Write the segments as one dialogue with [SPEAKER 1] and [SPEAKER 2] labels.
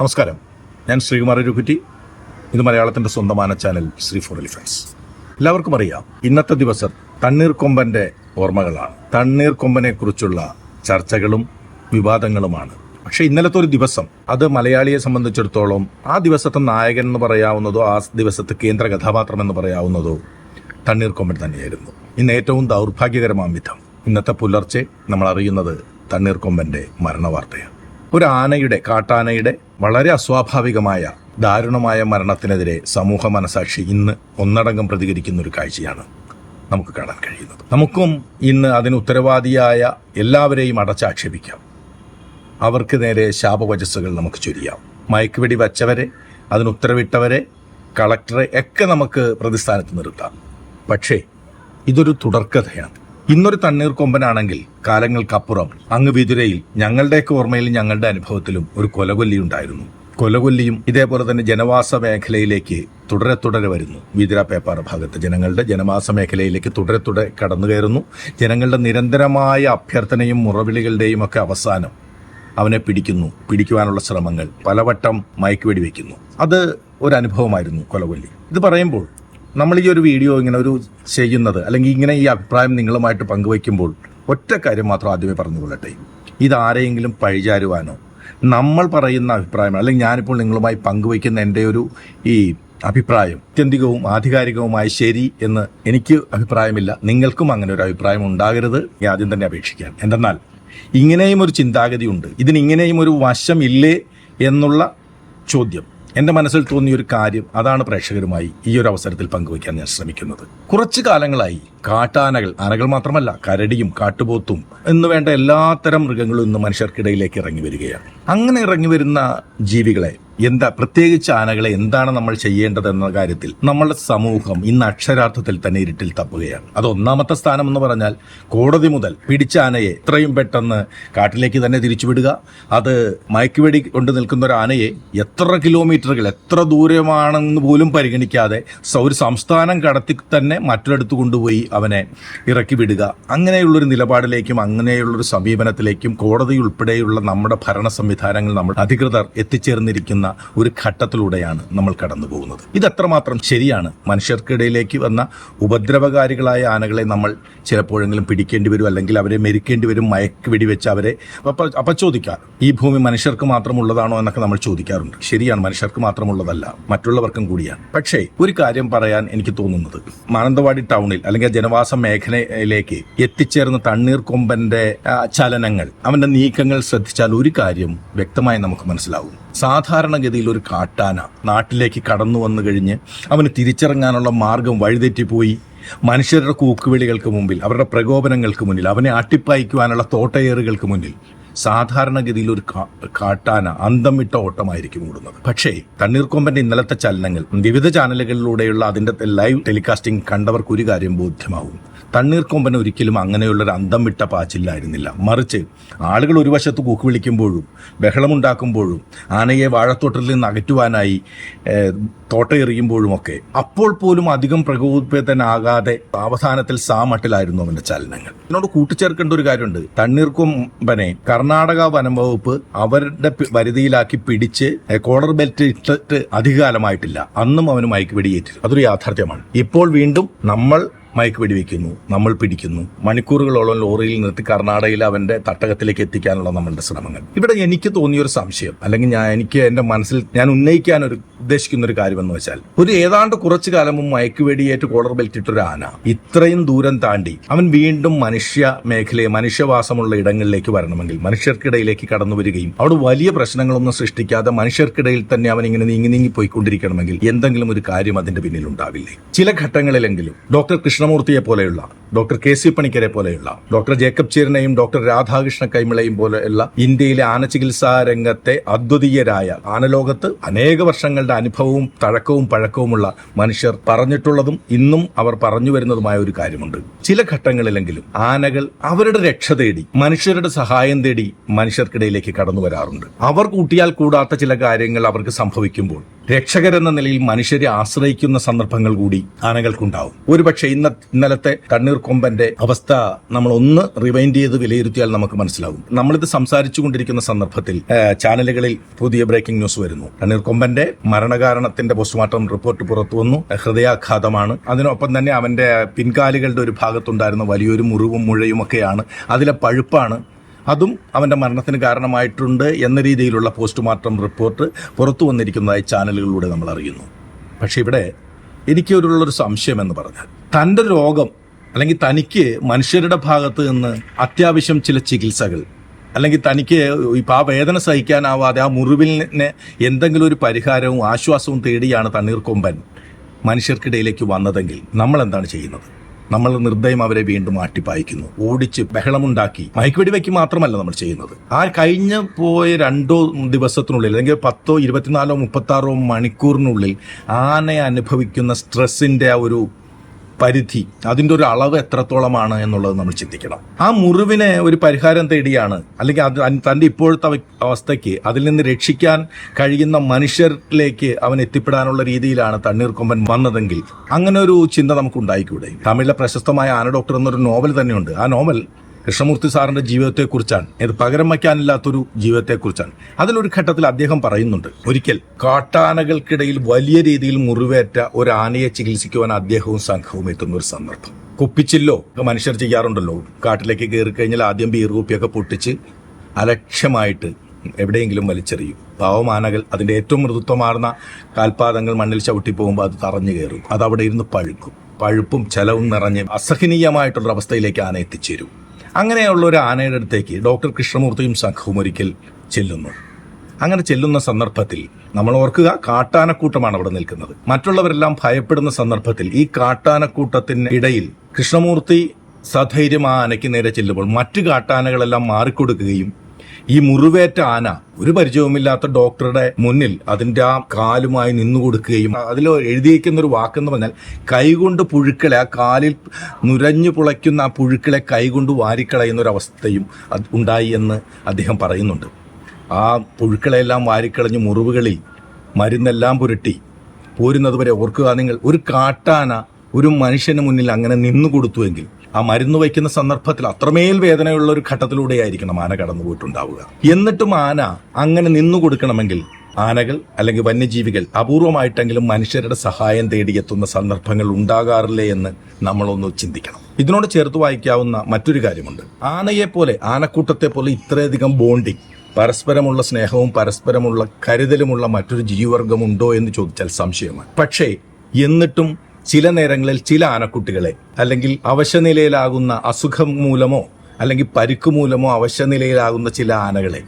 [SPEAKER 1] നമസ്കാരം. ഞാൻ ശ്രീകുമാർ രഘുറ്റി. ഇത് മലയാളത്തിന്റെ സ്വന്തமான ചാനൽ ശ്രീ ഫോർ എലിഫൻസ് എല്ലാവർക്കും അറിയാം ഇന്നത്തെ ദിവസം തണ്ണീർക്കൊമ്പന്റെ ഓർമ്മകളാണ്. തണ്ണീർക്കൊമ്പനെ കുറിച്ചുള്ള ചർച്ചകളും വിവാദങ്ങളുമാണ്. പക്ഷെ ഇന്നലത്തെ ഒരു ദിവസം അത് മലയാളിയെ സംബന്ധിച്ചിടത്തോളം ആ ദിവസത്തെ നായകൻ എന്ന് പറയാവുന്നതോ ആ ദിവസത്തെ കേന്ദ്ര കഥാപാത്രം എന്ന് പറയാവുന്നതോ തണ്ണീർക്കൊമ്പൻ തന്നെയായിരുന്നു. ഇന്ന് ഏറ്റവും ദൗർഭാഗ്യകരമാം വിധം ഇന്നത്തെ പുലർച്ചെ നമ്മൾ അറിയുന്നത് തണ്ണീർക്കൊമ്പന്റെ മരണവാർത്തയാണ്. ഒരു ആനയുടെ കാട്ടാനയുടെ വളരെ അസ്വാഭാവികമായ ദാരുണമായ മരണത്തിനെതിരെ സമൂഹ മനസാക്ഷി ഇന്ന് ഒന്നടങ്കം പ്രതികരിക്കുന്ന ഒരു കാഴ്ചയാണ് നമുക്ക് കാണാൻ കഴിയുന്നത്. നമുക്കും ഇന്ന് അതിന് ഉത്തരവാദിയായ എല്ലാവരെയും അടച്ചാക്ഷേപിക്കാം. അവർക്ക് നേരെ ശാപവചസ്സുകൾ നമുക്ക് ചൊരിയാം. മയക്കുവെടി വച്ചവരെ അതിന് ഉത്തരവിട്ടവരെ കളക്ടറെ ഒക്കെ നമുക്ക് പ്രതിസ്ഥാനത്ത് നിർത്താം. പക്ഷേ ഇതൊരു തുടർക്കഥയാണ്. ഇന്നൊരു തണ്ണീർക്കൊമ്പനാണെങ്കിൽ കാലങ്ങൾക്കപ്പുറം അങ്ങ് വിതുരയിൽ ഞങ്ങളുടെയൊക്കെ ഓർമ്മയിൽ ഞങ്ങളുടെ അനുഭവത്തിലും ഒരു കൊലകൊല്ലി ഉണ്ടായിരുന്നു കൊലകൊല്ലിയും ഇതേപോലെ തന്നെ ജനവാസ മേഖലയിലേക്ക് തുടരെ തുടരെ വരുന്നു. വിതുര പേപ്പാറ ഭാഗത്ത് ജനങ്ങളുടെ ജനവാസ മേഖലയിലേക്ക് തുടരെ തുടരെ കടന്നു കയറുന്നു. ജനങ്ങളുടെ നിരന്തരമായ അഭ്യർത്ഥനയും മുറവിളികളുടെയും ഒക്കെ അവസാനം അവനെ പിടിക്കുന്നു. പിടിക്കുവാനുള്ള ശ്രമങ്ങൾ പലവട്ടം മയക്കുവെടി വെക്കുന്നു അത് ഒരു അനുഭവമായിരുന്നു കൊലകൊല്ലി. ഇത് പറയുമ്പോൾ നമ്മൾ ഈ ഒരു വീഡിയോ ഇങ്ങനെ ഒരു ചെയ്യുന്നത് അല്ലെങ്കിൽ ഇങ്ങനെ ഈ അഭിപ്രായം നിങ്ങളുമായിട്ട് പങ്കുവയ്ക്കുമ്പോൾ ഒറ്റ കാര്യം മാത്രം ആദ്യമേ പറഞ്ഞുകൊള്ളട്ടെ. ഇത് ആരെയെങ്കിലും പഴിചാരുവാനോ? നമ്മൾ പറയുന്ന അഭിപ്രായം അല്ലെങ്കിൽ ഞാനിപ്പോൾ നിങ്ങളുമായി പങ്കുവയ്ക്കുന്ന എന്റെ ഒരു ഈ അഭിപ്രായം ആത്യന്തികവും ആധികാരികവുമായ ശരി എന്ന് എനിക്ക് അഭിപ്രായമില്ല. നിങ്ങൾക്കും അങ്ങനെ ഒരു അഭിപ്രായം ഉണ്ടാകരുത്. ആദ്യം തന്നെ അപേക്ഷിക്കാം. എന്തെന്നാൽ ഇങ്ങനെയും ഒരു ചിന്താഗതിയുണ്ട്. ഇതിന് ഇങ്ങനെയും ഒരു വശമില്ലേ എന്നുള്ള ചോദ്യം. എന്റെ മനസ്സിൽ തോന്നിയ ഒരു കാര്യം അതാണ് പ്രേക്ഷകരുമായി ഈ ഒരു അവസരത്തിൽ പങ്കുവയ്ക്കാൻ ഞാൻ ശ്രമിക്കുന്നത്. കുറച്ചു കാലങ്ങളായി കാട്ടാനകൾ ആനകൾ മാത്രമല്ല കരടിയും കാട്ടുപോത്തും എന്ന് വേണ്ട എല്ലാത്തരം മൃഗങ്ങളും ഇന്ന് മനുഷ്യർക്കിടയിലേക്ക് ഇറങ്ങി വരികയാണ്. അങ്ങനെ ഇറങ്ങി വരുന്ന ജീവികളെ എന്താ പ്രത്യേകിച്ച് ആനകളെ എന്താണ് നമ്മൾ ചെയ്യേണ്ടത് എന്ന കാര്യത്തിൽ നമ്മളുടെ സമൂഹം ഇന്ന് അക്ഷരാർത്ഥത്തിൽ തന്നെ ഇരുട്ടിൽ തപ്പുകയാണ്. അത് ഒന്നാമത്തെ സ്ഥാനം എന്ന് പറഞ്ഞാൽ കോടതി മുതൽ പിടിച്ച ആനയെ എത്രയും പെട്ടെന്ന് കാട്ടിലേക്ക് തന്നെ തിരിച്ചുവിടുക. അത് മയക്കുവെടി കൊണ്ട് നിൽക്കുന്ന ഒരു ആനയെ എത്ര കിലോമീറ്ററുകൾ എത്ര ദൂരമാണെന്ന് പോലും പരിഗണിക്കാതെ ഒരു സംസ്ഥാനം കടത്തി തന്നെ മറ്റൊരിടത്ത് കൊണ്ടുപോയി അവനെ ഇറക്കി വിടുക. അങ്ങനെയുള്ളൊരു നിലപാടിലേക്കും അങ്ങനെയുള്ളൊരു സമീപനത്തിലേക്കും കോടതി ഉൾപ്പെടെയുള്ള നമ്മുടെ ഭരണ സംവിധാനങ്ങൾ നമ്മുടെ അധികൃതർ എത്തിച്ചേർന്നിരിക്കുന്ന ഒരു ഘട്ടത്തിലൂടെയാണ് നമ്മൾ കടന്നു പോകുന്നത് ഇത് എത്രമാത്രം ശരിയാണ്? മനുഷ്യർക്കിടയിലേക്ക് വന്ന ഉപദ്രവകാരികളായ ആനകളെ നമ്മൾ ചിലപ്പോഴെങ്കിലും പിടിക്കേണ്ടി വരും അല്ലെങ്കിൽ അവരെ മെരിക്കേണ്ടി വരും മയക്ക് വെടിവെച്ച് അവരെ ചോദിക്കാം ഈ ഭൂമി മനുഷ്യർക്ക് മാത്രമുള്ളതാണോ എന്നൊക്കെ നമ്മൾ ചോദിക്കാറുണ്ട്. ശരിയാണ് മനുഷ്യർക്ക് മാത്രമുള്ളതല്ല മറ്റുള്ളവർക്കും കൂടിയാണ്. പക്ഷേ ഒരു കാര്യം പറയാൻ എനിക്ക് തോന്നുന്നത് മാനന്തവാടി ടൗണിൽ അല്ലെങ്കിൽ ജനവാസ മേഖലയിലേക്ക് എത്തിച്ചേർന്ന തണ്ണീർ കൊമ്പന്റെ ചലനങ്ങൾ അവന്റെ നീക്കങ്ങൾ ശ്രദ്ധിച്ചാൽ ഒരു കാര്യം വ്യക്തമായി നമുക്ക് മനസ്സിലാവും. സാധാരണഗതിയിൽ ഒരു കാട്ടാന നാട്ടിലേക്ക് കടന്നു വന്നു കഴിഞ്ഞ് അവന് തിരിച്ചിറങ്ങാനുള്ള മാർഗം വഴിതെറ്റിപ്പോയി മനുഷ്യരുടെ കൂക്കുവിളികൾക്ക് മുമ്പിൽ അവരുടെ പ്രകോപനങ്ങൾക്ക് മുന്നിൽ അവനെ അട്ടിപ്പായിക്കുവാനുള്ള തോട്ടയേറുകൾക്ക് മുന്നിൽ സാധാരണഗതിയിൽ ഒരു കാട്ടാന അന്തം വിട്ട ഓട്ടമായിരിക്കും ഓടുന്നത്. പക്ഷേ തണ്ണീർക്കൊമ്പന്റെ ഇന്നലത്തെ ചലനങ്ങൾ വിവിധ ചാനലുകളിലൂടെയുള്ള അതിന്റെ ലൈവ് ടെലികാസ്റ്റിംഗ് കണ്ടവർക്ക് ഒരു കാര്യം ബോധ്യമാവും. തണ്ണീർക്കൊമ്പൻ ഒരിക്കലും അങ്ങനെയുള്ള ഒരു അന്തം വിട്ട പാച്ചില്ലായിരുന്നില്ല മറിച്ച് ആളുകൾ ഒരു വശത്ത് കൂക്ക് വിളിക്കുമ്പോഴും ബഹളമുണ്ടാക്കുമ്പോഴും ആനയെ വാഴത്തോട്ടത്തിൽ നിന്ന് അകറ്റുവാനായി തോട്ടയെറിയുമ്പോഴും അപ്പോൾ പോലും അധികം പ്രകോപിതനാകാതെ സാവധാനത്തിൽ സാമട്ടിലായിരുന്നു അവന്റെ ചലനങ്ങൾ. എന്നോട് കൂട്ടിച്ചേർക്കേണ്ട ഒരു കാര്യമുണ്ട്. തണ്ണീർക്കൊമ്പനെ കർണാടക വനം വകുപ്പ് അവരുടെ വരുതിയിലാക്കി പിടിച്ച് കോളർ ബെൽറ്റ് ഇട്ടിട്ട് അധികാലമായിട്ടില്ല അന്നും അവന് മയക്ക് വെടിയേറ്റിരുന്നു അതൊരു യാഥാർത്ഥ്യമാണ്. ഇപ്പോൾ വീണ്ടും നമ്മൾ മയക്ക് വെടിവെക്കുന്നു നമ്മൾ പിടിക്കുന്നു. മണിക്കൂറുകളോളം ലോറിയിൽ നിർത്തി കർണാടകയിൽ അവന്റെ തട്ടകത്തിലേക്ക് എത്തിക്കാനുള്ള നമ്മളുടെ ശ്രമങ്ങൾ. ഇവിടെ എനിക്ക് തോന്നിയ ഒരു സംശയം അല്ലെങ്കിൽ ഞാൻ എനിക്ക് എന്റെ മനസ്സിൽ ഞാൻ ഉന്നയിക്കാൻ ഒരു ഉദ്ദേശിക്കുന്ന ഒരു കാര്യം എന്ന് വെച്ചാൽ ഒരു ഏതാണ്ട് കുറച്ചു കാലം മുമ്പ് മയക്ക് വെടിയേറ്റ് കോളർ ബെൽറ്റിട്ട് ഒരു ആന ഇത്രയും ദൂരം താണ്ടി അവൻ വീണ്ടും മനുഷ്യ മേഖലയെ മനുഷ്യവാസമുള്ള ഇടങ്ങളിലേക്ക് വരണമെങ്കിൽ മനുഷ്യർക്കിടയിലേക്ക് കടന്നു വരികയും അവിടെ വലിയ പ്രശ്നങ്ങളൊന്നും സൃഷ്ടിക്കാതെ മനുഷ്യർക്കിടയിൽ തന്നെ അവൻ ഇങ്ങനെ നീങ്ങി നീങ്ങി പോയിക്കൊണ്ടിരിക്കണമെങ്കിൽ എന്തെങ്കിലും ഒരു കാര്യം അതിന്റെ പിന്നിൽ ഉണ്ടാവില്ലേ ചില ഘട്ടങ്ങളിലെങ്കിലും ഡോക്ടർ കൃഷ്ണമൂർത്തിയെ പോലെയുള്ള ഡോക്ടർ കെ സി പണിക്കരെ പോലെയുള്ള ഡോക്ടർ ജേക്കബ് ചീരനെയും ഡോക്ടർ രാധാകൃഷ്ണ കൈമിളയും പോലെയുള്ള ഇന്ത്യയിലെ ആന ചികിത്സാ രംഗത്തെ അദ്വിതീയരായ ആനലോകത്ത് അനേക വർഷങ്ങളുടെ അനുഭവവും തഴക്കവും പഴക്കവുമുള്ള മനുഷ്യർ പറഞ്ഞിട്ടുള്ളതും ഇന്നും അവർ പറഞ്ഞു വരുന്നതുമായ ഒരു കാര്യമുണ്ട്. ചില ഘട്ടങ്ങളിലെങ്കിലും ആനകൾ അവരുടെ രക്ഷ തേടി മനുഷ്യരുടെ സഹായം തേടി മനുഷ്യർക്കിടയിലേക്ക് കടന്നു വരാറുണ്ട്. അവർ കൂട്ടിയാൽ കൂടാത്ത ചില കാര്യങ്ങൾ അവർക്ക് സംഭവിക്കുമ്പോൾ രക്ഷകരെന്ന നിലയിൽ മനുഷ്യരെ ആശ്രയിക്കുന്ന സന്ദർഭങ്ങൾ കൂടി ആനകൾക്കുണ്ടാവും. ഒരുപക്ഷെ ഇന്ന ഇന്നലത്തെ കണ്ണീർക്കൊമ്പന്റെ അവസ്ഥ നമ്മൾ ഒന്ന് റിവൈൻഡ് ചെയ്ത് വിലയിരുത്തിയാൽ നമുക്ക് മനസ്സിലാവും. നമ്മളിത് സംസാരിച്ചു കൊണ്ടിരിക്കുന്ന സന്ദർഭത്തിൽ ചാനലുകളിൽ പുതിയ ബ്രേക്കിംഗ് ന്യൂസ് വരുന്നു. കണ്ണീർക്കൊമ്പന്റെ മരണകാരണത്തിന്റെ പോസ്റ്റ്മോർട്ടം റിപ്പോർട്ട് പുറത്തു വന്നു. ഹൃദയാഘാതമാണ്. അതിനൊപ്പം തന്നെ അവന്റെ പിൻകാലുകളുടെ ഒരു ഭാഗത്തുണ്ടായിരുന്ന വലിയൊരു മുറിവും മുഴയും ഒക്കെയാണ് അതിലെ പഴുപ്പാണ് അതും അവന്റെ മരണത്തിന് കാരണമായിട്ടുണ്ട് എന്ന രീതിയിലുള്ള പോസ്റ്റ്മോർട്ടം റിപ്പോർട്ട് പുറത്തു വന്നിരിക്കുന്നതായി ചാനലുകളിലൂടെ നമ്മൾ അറിയുന്നു. പക്ഷേ ഇവിടെ എനിക്കൊരുള്ളൊരു സംശയം എന്ന് പറഞ്ഞാൽ തന്റെ രോഗം അല്ലെങ്കിൽ തനിക്ക് മനുഷ്യരുടെ ഭാഗത്ത് നിന്ന് അത്യാവശ്യം ചില ചികിത്സകൾ അല്ലെങ്കിൽ തനിക്ക് ഇപ്പം ആ വേദന സഹിക്കാനാവാതെ ആ മുറിവിന് എന്തെങ്കിലും ഒരു പരിഹാരവും ആശ്വാസവും തേടിയാണ് തണ്ണീർക്കൊമ്പൻ മനുഷ്യർക്കിടയിലേക്ക് വന്നതെങ്കിൽ നമ്മൾ എന്താണ് ചെയ്യുന്നത്? നമ്മൾ നിർദ്ദയം അവരെ വീണ്ടും മാറ്റിപ്പായിക്കുന്നു ഓടിച്ച് ബഹളമുണ്ടാക്കി. മയക്കുവെടി വയ്ക്ക് മാത്രമല്ല നമ്മൾ ചെയ്യുന്നത്. ആ കഴിഞ്ഞ പോയ രണ്ടോ ദിവസത്തിനുള്ളിൽ അല്ലെങ്കിൽ പത്തോ ഇരുപത്തിനാലോ മുപ്പത്താറോ മണിക്കൂറിനുള്ളിൽ ആനയെ അനുഭവിക്കുന്ന സ്ട്രെസ്സിന്റെ ആ ഒരു പരിധി അതിന്റെ ഒരു അളവ് എത്രത്തോളമാണ് എന്നുള്ളത് നമ്മൾ ചിന്തിക്കണം. ആ മുറിവിനെ ഒരു പരിഹാരം തേടിയാണ് അല്ലെങ്കിൽ അത് തന്റെ ഇപ്പോഴത്തെ അവസ്ഥയ്ക്ക് അതിൽ നിന്ന് രക്ഷിക്കാൻ കഴിയുന്ന മനുഷ്യരിലേക്ക് അവൻ എത്തിപ്പെടാനുള്ള രീതിയിലാണ് തണ്ണീർക്കൊമ്പൻ വന്നതെങ്കിൽ അങ്ങനെ ഒരു ചിന്ത നമുക്ക് ഉണ്ടായിക്കൂടെ തമിഴിലെ പ്രശസ്തമായ ആന ഡോക്ടർ എന്നൊരു നോവൽ തന്നെയുണ്ട്. ആ നോവൽ കൃഷ്ണമൂർത്തി സാറിന്റെ ജീവിതത്തെക്കുറിച്ചാണ്. ഇത് പകരം വയ്ക്കാനില്ലാത്തൊരു ജീവിതത്തെക്കുറിച്ചാണ്. അതിലൊരു ഘട്ടത്തിൽ അദ്ദേഹം പറയുന്നുണ്ട്. ഒരിക്കൽ കാട്ടാനകൾക്കിടയിൽ വലിയ രീതിയിൽ മുറിവേറ്റ ഒരു ആനയെ ചികിത്സിക്കുവാൻ അദ്ദേഹവും സംഘവും എത്തുന്ന ഒരു സന്ദർഭം. കുപ്പിച്ചില്ലോ മനുഷ്യർ ചെയ്യാറുണ്ടല്ലോ. കാട്ടിലേക്ക് കയറി കഴിഞ്ഞാൽ ആദ്യം ബീർ കുപ്പിയൊക്കെ പൊട്ടിച്ച് അലക്ഷ്യമായിട്ട് എവിടെയെങ്കിലും വലിച്ചെറിയും. പാവമാനകൾ അതിന്റെ ഏറ്റവും മൃദുത്വമാർന്ന കാൽപാദങ്ങൾ മണ്ണിൽ ചവിട്ടി പോകുമ്പോൾ അത് തറഞ്ഞു കയറും. അത് അവിടെ ഇരുന്ന് പഴുക്കും. പഴുപ്പും ചെലവും നിറഞ്ഞ് അസഹനീയമായിട്ടുള്ള അവസ്ഥയിലേക്ക് ആന എത്തിച്ചേരും അങ്ങനെയുള്ള ഒരു ആനയുടെ അടുത്തേക്ക് ഡോക്ടർ കൃഷ്ണമൂർത്തിയും സംഘവും ഒരിക്കൽ ചെല്ലുന്നു. അങ്ങനെ ചെല്ലുന്ന സന്ദർഭത്തിൽ നമ്മൾ ഓർക്കുക കാട്ടാനക്കൂട്ടമാണ് അവിടെ നിൽക്കുന്നത്. മറ്റുള്ളവരെല്ലാം ഭയപ്പെടുന്ന സന്ദർഭത്തിൽ ഈ കാട്ടാനക്കൂട്ടത്തിന് ഇടയിൽ കൃഷ്ണമൂർത്തി സധൈര്യം ആ ആനയ്ക്ക് നേരെ ചെല്ലുമ്പോൾ മറ്റു കാട്ടാനകളെല്ലാം മാറിക്കൊടുക്കുകയും ഈ മുറിവേറ്റ ആന ഒരു പരിചയവുമില്ലാത്ത ഡോക്ടറുടെ മുന്നിൽ അതിന്റെ ആ കാലുമായി നിന്നു കൊടുക്കുകയും അതിൽ എഴുതിയിരിക്കുന്ന ഒരു വാക്കെന്ന് പറഞ്ഞാൽ കൈകൊണ്ട് പുഴുക്കളെ ആ കാലിൽ നുരഞ്ഞു പുളയ്ക്കുന്ന ആ പുഴുക്കളെ കൈകൊണ്ട് വാരിക്കളയുന്ന ഒരു അവസ്ഥയും ഉണ്ടായി എന്ന് അദ്ദേഹം പറയുന്നുണ്ട്. ആ പുഴുക്കളെല്ലാം വാരിക്കളഞ്ഞ് മുറിവുകളിൽ മരുന്നെല്ലാം പുരട്ടി. പോരുന്നതുവരെ ഓർക്കുക നിങ്ങൾ ഒരു കാട്ടാന ഒരു മനുഷ്യന് മുന്നിൽ അങ്ങനെ നിന്നു കൊടുത്തുവെങ്കിൽ ആ മരുന്ന് വയ്ക്കുന്ന സന്ദർഭത്തിൽ അത്രമേൽ വേദനയുള്ള ഒരു ഘട്ടത്തിലൂടെയായിരിക്കണം ആന കടന്നു പോയിട്ടുണ്ടാവുക എന്നിട്ടും ആന അങ്ങനെ നിന്നു കൊടുക്കണമെങ്കിൽ ആനകൾ അല്ലെങ്കിൽ വന്യജീവികൾ അപൂർവമായിട്ടെങ്കിലും മനുഷ്യരുടെ സഹായം തേടിയെത്തുന്ന സന്ദർഭങ്ങൾ ഉണ്ടാകാറില്ലേ എന്ന് നമ്മളൊന്ന് ചിന്തിക്കണം. ഇതിനോട് ചേർത്ത് വായിക്കാവുന്ന മറ്റൊരു കാര്യമുണ്ട്. ആനയെ പോലെ ആനക്കൂട്ടത്തെ പോലെ ഇത്രയധികം ബോണ്ടിങ് പരസ്പരമുള്ള സ്നേഹവും പരസ്പരമുള്ള കരുതലുമുള്ള മറ്റൊരു ജീവിവർഗം ഉണ്ടോ എന്ന് ചോദിച്ചാൽ സംശയമാണ്. പക്ഷേ എന്നിട്ടും ചില നേരങ്ങളിൽ ചില ആനക്കുട്ടികളെ അല്ലെങ്കിൽ അവശനിലയിലാകുന്ന അസുഖം മൂലമോ അല്ലെങ്കിൽ പരിക്ക് മൂലമോ അവശനിലയിലാകുന്ന ചില ആനകളെ.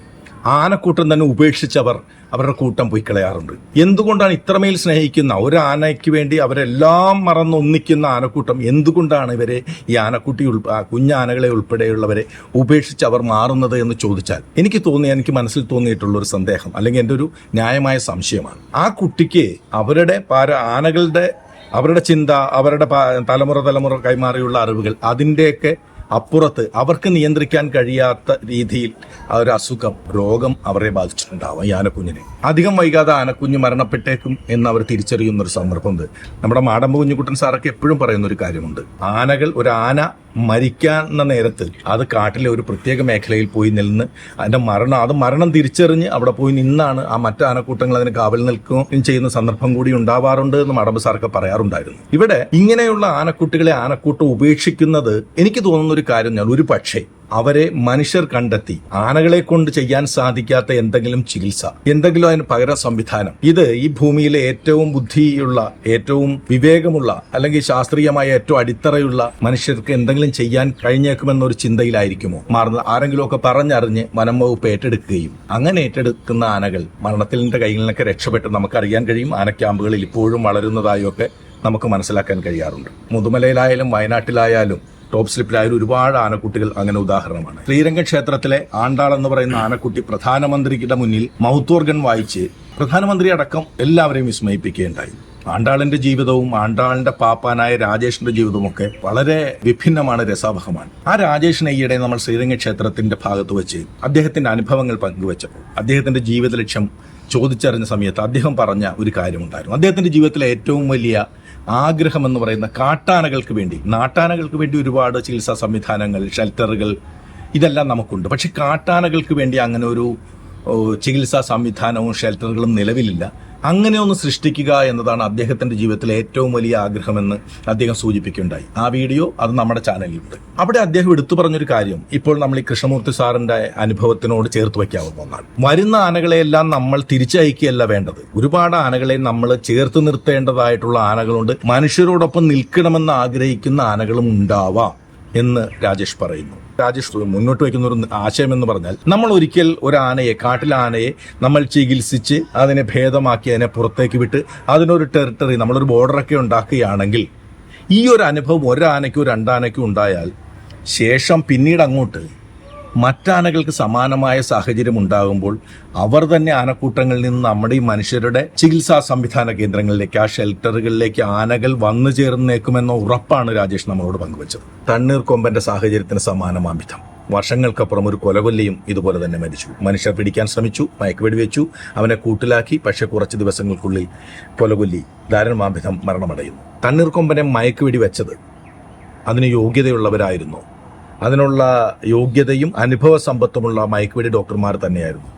[SPEAKER 1] ആനക്കൂട്ടം തന്നെ ഉപേക്ഷിച്ചവർ അവരുടെ കൂട്ടം പോയി കളയാറുണ്ട്. എന്തുകൊണ്ടാണ് ഇത്രമേൽ സ്നേഹിക്കുന്ന ഒരു ആനയ്ക്ക് വേണ്ടി അവരെല്ലാം മറന്നൊന്നിക്കുന്ന ആനക്കൂട്ടം? എന്തുകൊണ്ടാണ് ഇവരെ ഈ ആനക്കുട്ടി ഉൾ ആ കുഞ്ഞാനകളെ ഉൾപ്പെടെയുള്ളവരെ ഉപേക്ഷിച്ച് അവർ മാറുന്നത് എന്ന് ചോദിച്ചാൽ എനിക്ക് തോന്നി എനിക്ക് മനസ്സിൽ തോന്നിയിട്ടുള്ള ഒരു സന്ദേഹം അല്ലെങ്കിൽ എന്റെ ഒരു ന്യായമായ സംശയമാണ്. ആ കുട്ടിക്ക് അവരുടെ പാര ആനകളുടെ അവരുടെ ചിന്ത അവരുടെ തലമുറ തലമുറ കൈമാറിയുള്ള അറിവുകൾ അതിന്റെയൊക്കെ അപ്പുറത്ത് അവർക്ക് നിയന്ത്രിക്കാൻ കഴിയാത്ത രീതിയിൽ ആ ഒരു അസുഖം രോഗം അവരെ ബാധിച്ചിട്ടുണ്ടാവും ഈ ആനക്കുഞ്ഞിനെ. അധികം വൈകാതെ ആനക്കുഞ്ഞ് മരണപ്പെട്ടേക്കും എന്ന് അവർ തിരിച്ചറിയുന്ന ഒരു സന്ദർഭമുണ്ട്. നമ്മുടെ മാടമ്പ് കുഞ്ഞുകുട്ടൻ സാറൊക്കെ എപ്പോഴും പറയുന്ന ഒരു കാര്യമുണ്ട്. ആനകൾ ഒരു ആന മരിക്കാവുന്ന നേരത്ത് അത് കാട്ടിലെ ഒരു പ്രത്യേക മേഖലയിൽ പോയി നിന്ന് അതിന്റെ മരണം അത് മരണം തിരിച്ചറിഞ്ഞ് അവിടെ പോയി നിന്നാണ് ആ മറ്റു ആനക്കൂട്ടങ്ങൾ അതിന് കാവൽ നിൽക്കുകയും ചെയ്യുന്ന സന്ദർഭം കൂടി ഉണ്ടാവാറുണ്ട് എന്ന് മാടമ്പ് സാർക്ക് പറയാറുണ്ടായിരുന്നു. ഇവിടെ ഇങ്ങനെയുള്ള ആനക്കുട്ടികളെ ആനക്കൂട്ടം ഉപേക്ഷിക്കുന്നത് എനിക്ക് തോന്നുന്ന ഒരു കാര്യം ഞാൻ ഒരു പക്ഷേ അവരെ മനുഷ്യർ കണ്ടെത്തി. ആനകളെ കൊണ്ട് ചെയ്യാൻ സാധിക്കാത്ത എന്തെങ്കിലും ചികിത്സ എന്തെങ്കിലും അതിന് പകര സംവിധാനം. ഇത് ഈ ഭൂമിയിലെ ഏറ്റവും ബുദ്ധിയുള്ള ഏറ്റവും വിവേകമുള്ള അല്ലെങ്കിൽ ശാസ്ത്രീയമായ ഏറ്റവും അടിത്തറയുള്ള മനുഷ്യർക്ക് എന്തെങ്കിലും ചെയ്യാൻ കഴിഞ്ഞേക്കുമെന്നൊരു ചിന്തയിലായിരിക്കുമോ? ആരെങ്കിലും ആരെങ്കിലുമൊക്കെ പറഞ്ഞറിഞ്ഞ് വനം വകുപ്പ് ഏറ്റെടുക്കുകയും അങ്ങനെ ഏറ്റെടുക്കുന്ന ആനകൾ മരണത്തിന്റെ കയ്യിൽ നിന്നൊക്കെ രക്ഷപ്പെട്ട് നമുക്കറിയാൻ കഴിയും. ആന ക്യാമ്പുകളിൽ ഇപ്പോഴും വളരുന്നതായൊക്കെ നമുക്ക് മനസ്സിലാക്കാൻ കഴിയാറുണ്ട്. മുതുമലയിലായാലും വയനാട്ടിലായാലും ടോപ്പ് സ്ലിപ്പിലായാലും ഒരുപാട് ആനക്കുട്ടികൾ അങ്ങനെ ഉദാഹരണമാണ്. ശ്രീരംഗ ക്ഷേത്രത്തിലെ ആണ്ടാൾ എന്ന് പറയുന്ന ആനക്കുട്ടി പ്രധാനമന്ത്രിയുടെ മുന്നിൽ മൗത്തോർഗൻ വായിച്ച് പ്രധാനമന്ത്രി അടക്കം എല്ലാവരെയും വിസ്മയിപ്പിക്കുകയുണ്ടായി. ആണ്ടാളിന്റെ ജീവിതവും ആണ്ടാളിന്റെ പാപ്പാനായ രാജേഷിന്റെ ജീവിതവും ഒക്കെ വളരെ വിഭിന്നമാണ് രസാവഹമാണ്. ആ രാജേഷിനെ ഈയിടെ നമ്മൾ ശ്രീരംഗ ക്ഷേത്രത്തിന്റെ ഭാഗത്ത് വെച്ച് അദ്ദേഹത്തിന്റെ അനുഭവങ്ങൾ പങ്കുവച്ചപ്പോൾ അദ്ദേഹത്തിന്റെ ജീവിത ലക്ഷ്യം ചോദിച്ചറിഞ്ഞ സമയത്ത് അദ്ദേഹം പറഞ്ഞ ഒരു കാര്യമുണ്ടായിരുന്നു. അദ്ദേഹത്തിന്റെ ജീവിതത്തിലെ ഏറ്റവും വലിയ ആഗ്രഹം എന്ന് പറയുന്ന കാട്ടാനകൾക്ക് വേണ്ടി നാട്ടാനകൾക്ക് വേണ്ടി ഒരുപാട് ചികിത്സാ സംവിധാനങ്ങൾ ഷെൽട്ടറുകൾ ഇതെല്ലാം നമുക്കുണ്ട്. പക്ഷെ കാട്ടാനകൾക്ക് വേണ്ടി അങ്ങനെ ഒരു ചികിത്സാ സംവിധാനവും ഷെൽട്ടറുകളും നിലവിലില്ല. അങ്ങനെ ഒന്ന് സൃഷ്ടിക്കുക എന്നതാണ് അദ്ദേഹത്തിന്റെ ജീവിതത്തിലെ ഏറ്റവും വലിയ ആഗ്രഹമെന്ന് അദ്ദേഹം സൂചിപ്പിക്കുകയുണ്ടായി. ആ വീഡിയോ അത് നമ്മുടെ ചാനലിലുണ്ട്. അവിടെ അദ്ദേഹം എടുത്തു പറഞ്ഞൊരു കാര്യം. ഇപ്പോൾ നമ്മൾ ഈ കൃഷ്ണമൂർത്തി സാറിന്റെ അനുഭവത്തിനോട് ചേർത്ത് വയ്ക്കാവുന്ന ഒന്നാണ്. വരുന്ന ആനകളെയെല്ലാം നമ്മൾ തിരിച്ചയക്കുകയല്ല വേണ്ടത്. ഒരുപാട് ആനകളെ നമ്മൾ ചേർത്ത് നിർത്തേണ്ടതായിട്ടുള്ള ആനകളുണ്ട്. മനുഷ്യരോടൊപ്പം നിൽക്കണമെന്ന് ആഗ്രഹിക്കുന്ന ആനകളും ഉണ്ടാവാം. എന്ന് രാജേഷ് പറയുന്നു. രാജേഷ് മുന്നോട്ട് വയ്ക്കുന്ന ഒരു ആശയം എന്ന് പറഞ്ഞാൽ നമ്മൾ ഒരിക്കൽ ഒരു ആനയെ കാട്ടിലെ ആനയെ നമ്മൾ ചികിത്സിച്ച് അതിനെ ഭേദമാക്കി അതിനെ പുറത്തേക്ക് വിട്ട് അതിനൊരു ടെറിട്ടറി നമ്മളൊരു ബോർഡറൊക്കെ ഉണ്ടാക്കുകയാണെങ്കിൽ ഈ ഒരു അനുഭവം ഒരാനയ്ക്കോ രണ്ടാനയ്ക്കോ ഉണ്ടായാൽ ശേഷം പിന്നീട് അങ്ങോട്ട് മറ്റാനകൾക്ക് സമാനമായ സാഹചര്യം ഉണ്ടാകുമ്പോൾ അവർ തന്നെ ആനക്കൂട്ടങ്ങളിൽ നിന്ന് നമ്മുടെ ഈ മനുഷ്യരുടെ ചികിത്സാ സംവിധാന കേന്ദ്രങ്ങളിലേക്ക് ആ ഷെൽട്ടറുകളിലേക്ക് ആനകൾ വന്നു ചേർന്നേക്കുമെന്ന ഉറപ്പാണ് രാജേഷ് നമ്മളോട് പങ്കുവച്ചത്. തണ്ണീർ കൊമ്പന്റെ സാഹചര്യത്തിന് സമാനമാംവിധം വർഷങ്ങൾക്കപ്പുറം ഒരു കൊലകൊല്ലിയും ഇതുപോലെ തന്നെ മരിച്ചു. മനുഷ്യർ പിടിക്കാൻ ശ്രമിച്ചു മയക്കുവെടി വെച്ചു അവനെ കൂട്ടിലാക്കി പക്ഷെ കുറച്ച് ദിവസങ്ങൾക്കുള്ളിൽ കൊലകൊല്ലി ദാരുണമാംവിധം മരണമടയുന്നു. തണ്ണീർക്കൊമ്പനെ മയക്കുവെടി വെച്ചത് അതിന് യോഗ്യതയുള്ളവരായിരുന്നു അതിനുള്ള യോഗ്യതയും അനുഭവ സമ്പത്തുമുള്ള മയക്കുവെടി ഡോക്ടർമാർ തന്നെയായിരുന്നു.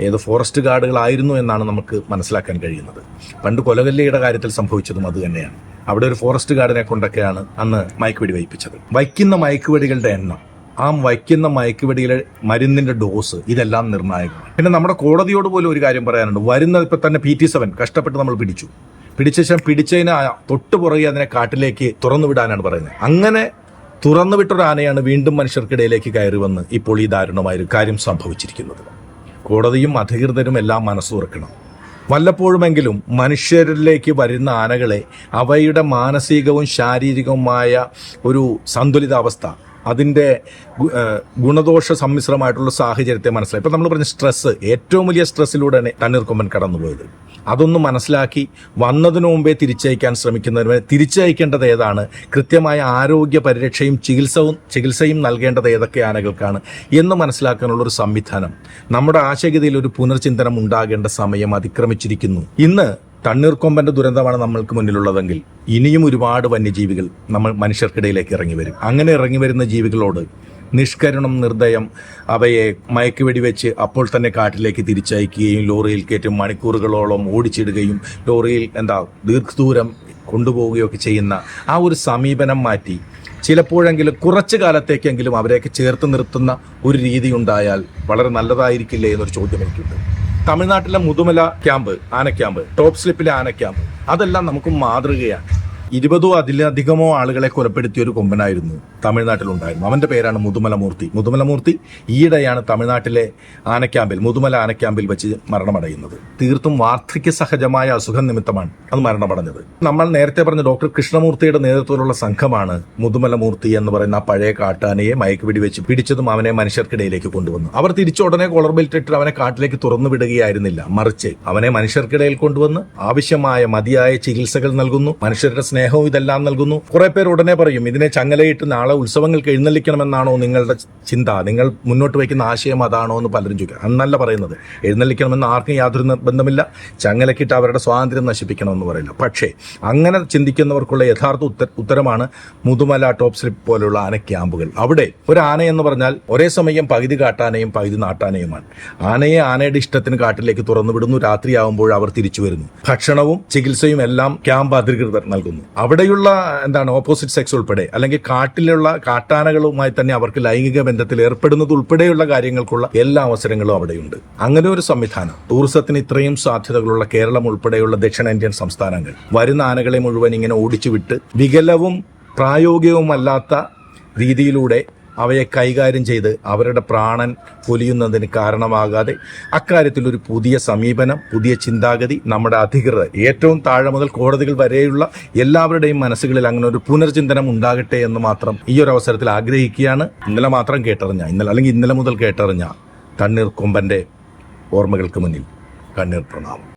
[SPEAKER 1] ഏത് ഫോറസ്റ്റ് ഗാർഡുകളായിരുന്നു എന്നാണ് നമുക്ക് മനസ്സിലാക്കാൻ കഴിയുന്നത്. പണ്ട് കൊലകല്ലിയുടെ കാര്യത്തിൽ സംഭവിച്ചതും അത് തന്നെയാണ്. അവിടെ ഒരു ഫോറസ്റ്റ് ഗാർഡിനെ കൊണ്ടൊക്കെയാണ് അന്ന് മയക്കുവെടി വയ്പ്പിച്ചത് വയ്ക്കുന്ന മയക്കുവെടികളുടെ എണ്ണം ആ വയ്ക്കുന്ന മയക്കുവെടിയിലെ മരുന്നിന്റെ ഡോസ് ഇതെല്ലാം നിർണായകമാണ്. പിന്നെ നമ്മുടെ കോടതിയോട് പോലും ഒരു കാര്യം പറയാനുണ്ട്. വരുന്ന ഇപ്പൊ തന്നെ പി ടി സെവൻ കഷ്ടപ്പെട്ട് നമ്മൾ പിടിച്ചു. പിടിച്ച ശേഷം പിടിച്ചതിന് തൊട്ടുപുറകെ തൊട്ട് പുറകെ അതിനെ കാട്ടിലേക്ക് തുറന്നു വിടാനാണ് പറയുന്നത്. അങ്ങനെ തുറന്നു വിട്ടൊരു ആനയാണ് വീണ്ടും മനുഷ്യർക്കിടയിലേക്ക് കയറി വന്ന് ഇപ്പോൾ ഈ ദാരുണമായൊരു കാര്യം സംഭവിച്ചിരിക്കുന്നത്. കോടതിയും അധികൃതരും എല്ലാം മനസ്സുറക്കണം വല്ലപ്പോഴുമെങ്കിലും മനുഷ്യരിലേക്ക് വരുന്ന ആനകളെ അവയുടെ മാനസികവും ശാരീരികവുമായ ഒരു സന്തുലിതാവസ്ഥ അതിന്റെ ഗുണദോഷ സമ്മിശ്രമായിട്ടുള്ള സാഹചര്യത്തെ മനസ്സിലായി. ഇപ്പം നമ്മൾ പറഞ്ഞ സ്ട്രെസ്സ് ഏറ്റവും വലിയ സ്ട്രെസ്സിലൂടെയാണ് തണ്ണീർക്കൊമ്പൻ കടന്നുപോയത്. അതൊന്നും മനസ്സിലാക്കി വന്നതിനു മുമ്പേ തിരിച്ചയക്കാൻ ശ്രമിക്കുന്നവരെ തിരിച്ചയക്കേണ്ടത് ഏതാണ്? കൃത്യമായ ആരോഗ്യ പരിരക്ഷയും ചികിത്സവും ചികിത്സയും നൽകേണ്ടത് ഏതൊക്കെ ആനകൾക്കാണ് എന്ന് മനസ്സിലാക്കാനുള്ള ഒരു സംവിധാനം. നമ്മുടെ ആശയഗതിയിൽ ഒരു പുനർചിന്തനം ഉണ്ടാകേണ്ട സമയം അതിക്രമിച്ചിരിക്കുന്നു. ഇന്ന് തണ്ണീർക്കൊമ്പന്റെ ദുരന്തമാണ് നമ്മൾക്ക് മുന്നിലുള്ളതെങ്കിൽ ഇനിയും ഒരുപാട് വന്യജീവികൾ നമ്മൾ മനുഷ്യർക്കിടയിലേക്ക് ഇറങ്ങി വരും അങ്ങനെ ഇറങ്ങി വരുന്ന ജീവികളോട് നിഷ്കരണം നിർദ്ദയം അവയെ മയക്കുവെടി വെച്ച് അപ്പോൾ തന്നെ കാട്ടിലേക്ക് തിരിച്ചയക്കുകയും ലോറിയിൽ കയറ്റും മണിക്കൂറുകളോളം ഓടിച്ചിടുകയും ലോറിയിൽ എന്താ ദീർഘദൂരം കൊണ്ടുപോവുകയൊക്കെ ചെയ്യുന്ന ആ ഒരു സമീപനം മാറ്റി ചിലപ്പോഴെങ്കിലും കുറച്ച് കാലത്തേക്കെങ്കിലും അവരെയൊക്കെ ചേർത്ത് നിർത്തുന്ന ഒരു രീതി ഉണ്ടായാൽ വളരെ നല്ലതായിരിക്കില്ലേ എന്നൊരു ചോദ്യം എനിക്കുണ്ട്. തമിഴ്നാട്ടിലെ മുതുമല ക്യാമ്പ് ആന ക്യാമ്പ് ടോപ്പ് സ്ലിപ്പിലെ ആന ക്യാമ്പ് അതെല്ലാം നമുക്ക് മാതൃകയാണ്. ഇരുപതോ അതിലധികമോ ആളുകളെ കൊലപ്പെടുത്തിയ ഒരു കൊമ്പനായിരുന്നു തമിഴ്നാട്ടിലുണ്ടായിരുന്നു. അവന്റെ പേരാണ് മുതുമലമൂർത്തി. മുതുമലമൂർത്തി മുതുമല ഈയിടെയാണ് തമിഴ്നാട്ടിലെ ആനക്യാമ്പിൽ മുതുമല ആനക്യാമ്പിൽ വെച്ച് മരണമടയുന്നത്. തീർത്തും വാർദ്ധക്യ സഹജമായ അസുഖം നിമിത്തമാണ് അത് മരണമടഞ്ഞത്. നമ്മൾ നേരത്തെ പറഞ്ഞ ഡോക്ടർ കൃഷ്ണമൂർത്തിയുടെ നേതൃത്വത്തിലുള്ള സംഘമാണ് മുതുമലമൂർത്തി എന്ന് പറയുന്ന പഴയ കാട്ടാനയെ മയക്കുപിടി വെച്ച് പിടിച്ചതും അവനെ മനുഷ്യർക്കിടയിലേക്ക് കൊണ്ടുവന്നു അവർ തിരിച്ചു ഉടനെ കോളർ ബെൽറ്റ് ഇട്ട് അവനെ കാട്ടിലേക്ക് തുറന്നു വിടുകയായിരുന്നില്ല. മറിച്ച് അവനെ മനുഷ്യർക്കിടയിൽ കൊണ്ടുവന്ന് ആവശ്യമായ മതിയായ ചികിത്സകൾ നൽകുന്നു. മനുഷ്യരുടെ സ്നേഹവും ഇതെല്ലാം നൽകുന്നു. കുറെ പേർ ഉടനെ പറയും ഇതിനെ ചങ്ങലയിട്ട് നാളെ ഉത്സവങ്ങൾക്ക് എഴുന്നള്ളിക്കണമെന്നാണോ നിങ്ങളുടെ ചിന്ത? നിങ്ങൾ മുന്നോട്ട് വയ്ക്കുന്ന ആശയം അതാണോ എന്ന് പലരും ചോദിക്കുക അന്നല്ല പറയുന്നത്. എഴുന്നള്ളിക്കണമെന്ന് ആർക്കും യാതൊരു നിർബന്ധമില്ല. ചങ്ങലക്കിട്ട് അവരുടെ സ്വാതന്ത്ര്യം നശിപ്പിക്കണമെന്ന് പറയില്ല പക്ഷേ അങ്ങനെ ചിന്തിക്കുന്നവർക്കുള്ള യഥാർത്ഥ ഉത്തര ഉത്തരമാണ് മുതുമല ടോപ്പ് സ്ലിപ്പ് പോലുള്ള ആന ക്യാമ്പുകൾ. അവിടെ ഒരു ആന എന്ന് പറഞ്ഞാൽ ഒരേ സമയം പകുതി കാട്ടാനയും പകുതി നാട്ടാനയുമാണ്. ആനയെ ആനയുടെ ഇഷ്ടത്തിന് കാട്ടിലേക്ക് തുറന്നു വിടുന്നു രാത്രിയാവുമ്പോൾ അവർ തിരിച്ചു വരുന്നു. ഭക്ഷണവും ചികിത്സയും എല്ലാം ക്യാമ്പ് അധികൃതർ നൽകുന്നു. അവിടെയുള്ള എന്താണ് ഓപ്പോസിറ്റ് സെക്സ് ഉൾപ്പെടെ അല്ലെങ്കിൽ കാട്ടിലുള്ള കാട്ടാനകളുമായി തന്നെ അവർക്ക് ലൈംഗിക ബന്ധത്തിൽ ഏർപ്പെടുന്നത് ഉൾപ്പെടെയുള്ള കാര്യങ്ങൾക്കുള്ള എല്ലാ അവസരങ്ങളും അവിടെയുണ്ട്. അങ്ങനെ ഒരു സംവിധാനം ടൂറിസത്തിന് ഇത്രയും സാധ്യതകളുള്ള കേരളം ഉൾപ്പെടെയുള്ള ദക്ഷിണേന്ത്യൻ സംസ്ഥാനങ്ങൾ വരുന്ന ആനകളെ മുഴുവൻ ഇങ്ങനെ ഓടിച്ചു വിട്ട് വികലവും പ്രായോഗികവുമല്ലാത്ത രീതിയിലൂടെ അവയെ കൈകാര്യം ചെയ്ത് അവരുടെ പ്രാണൻ പൊലിയുന്നതിന് കാരണമാകാതെ അക്കാര്യത്തിൽ ഒരു പുതിയ സമീപനം പുതിയ ചിന്താഗതി നമ്മുടെ അധികൃതർ ഏറ്റവും താഴെ മുതൽ കോടതികൾ വരെയുള്ള എല്ലാവരുടെയും മനസ്സുകളിൽ അങ്ങനെ ഒരു പുനർചിന്തനം ഉണ്ടാകട്ടെ എന്ന് മാത്രം ഈ ഒരു അവസരത്തിൽ ആഗ്രഹിക്കുകയാണ്. ഇന്നലെ മാത്രം കേട്ടറിഞ്ഞ ഇന്നലെ അല്ലെങ്കിൽ ഇന്നലെ മുതൽ കേട്ടറിഞ്ഞ കണ്ണീർ കൊമ്പന്റെ ഓർമ്മകൾക്ക് മുന്നിൽ കണ്ണീർ പ്രണാമം.